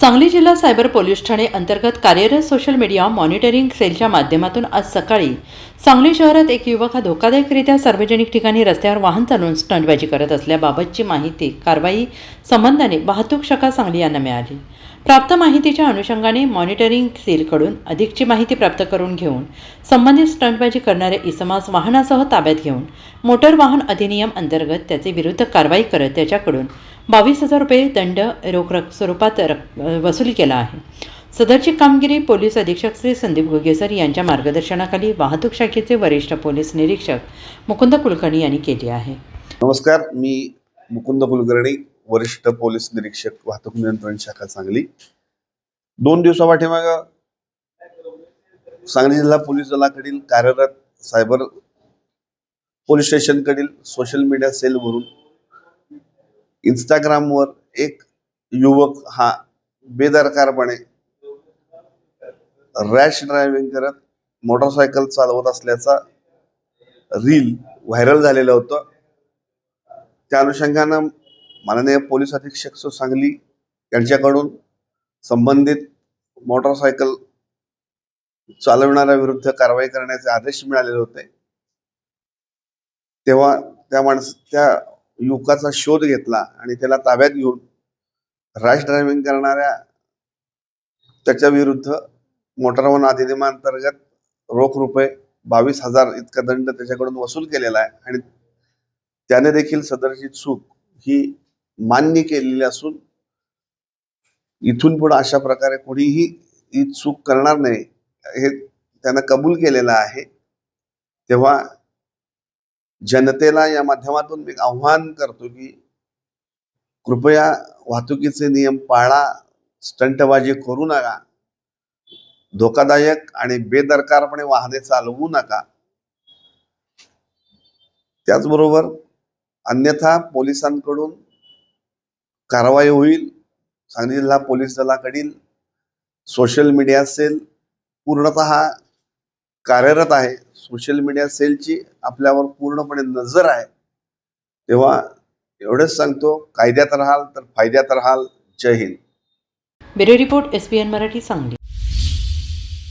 सांगली जिल्हा cyber police Thane अंतर्गत कार्यरत सोशल मीडिया मॉनिटरिंग सेलच्या माध्यमातून आज सकाळी सांगली शहरात एक युवक हा धोकादायकरित्या सार्वजनिक ठिकाणी रस्त्यावर वाहन चालवून स्टंटबाजी करत असल्याबाबतची माहिती कारवाई संबंधाने वाहतूक शाखा सांगली यांना मिळाली. प्राप्त माहितीच्या अनुषंगाने मॉनिटरिंग सेलकडून अधिकची माहिती प्राप्त करून घेऊन संबंधित स्टंटबाजी करणाऱ्या इसमास वाहनासह ताब्यात घेऊन मोटर वाहन अधिनियम अंतर्गत त्याचे विरुद्ध कारवाई करत त्याच्याकडून बावीस हजार रुपये दंड रोख रक स्वरूपात रक वसुली केला आहे. सदरची कामगिरी पोलीस अधीक्षक श्री संदीप घुगेसर यांच्या मार्गदर्शनाखाली वाहतूक शाखेचे वरिष्ठ पोलीस निरीक्षक मुकुंद कुलकर्णी यांनी केली आहे. नमस्कार मी मुकुंद कुलकर्णी वरिष्ठ पोलीस निरीक्षक वाहतूक नियंत्रण शाखा सांगली. दोन दिवसापाठीमाग सांगली जिल्हा पोलीस दलाकडील कार्यरत सायबर पोलीस स्टेशनकडील सोशल मीडिया सेलवरून इंस्टाग्रामवर एक युवक हा बेदरकारपणे रॅश ड्रायव्हिंग करत मोटरसायकल चालवत असल्याचा रील व्हायरल झालेलं होतं. त्या अनुषंगानं माननीय पोलीस अधीक्षक सो सांगली यांच्याकडून संबंधित मोटरसायकल चालवणाऱ्या विरुद्ध कारवाई करण्याचे आदेश मिळालेले होते. तेव्हा त्या माणस त्या युवकाचा शोध घेतला आणि त्याला ताब्यात घेऊन रॅश ड्रायव्हिंग करणाऱ्या त्याच्या विरुद्ध मोटार वाहन अधिनियमांतर्गत रोख रुपये बावीस हजार इतका दंड त्याच्याकडून वसूल केलेला आहे आणि त्याने देखील सदरची चूक ही मान्य केलेली असून इथून पुढे अशा प्रकारे कोणीही ही चूक करणार नाही हे त्यांना कबूल केलेलं आहे. तेव्हा जनतेला या माध्यमातून मी आव्हान करतो की कृपया वाहतुकीचे नियम पाळा स्टंटबाजी करू नका धोकादायक आणि बेदरकारपणे वाहने चालवू नका. त्याचबरोबर अन्यथा पोलिसांकडून कारवाई होईल. सांगली जिल्हा पोलीस दलाकडील सोशल मीडिया सेल पूर्णतः कार्यरत आहे. सोशल मीडिया सेलची आपल्यावर पूर्णपणे नजर आहे. तेव्हा एवढंच सांगतो कायद्यात राहाल तर फायद्यात राहाल. जय Hind. Bureau report S N Marathi Sangli.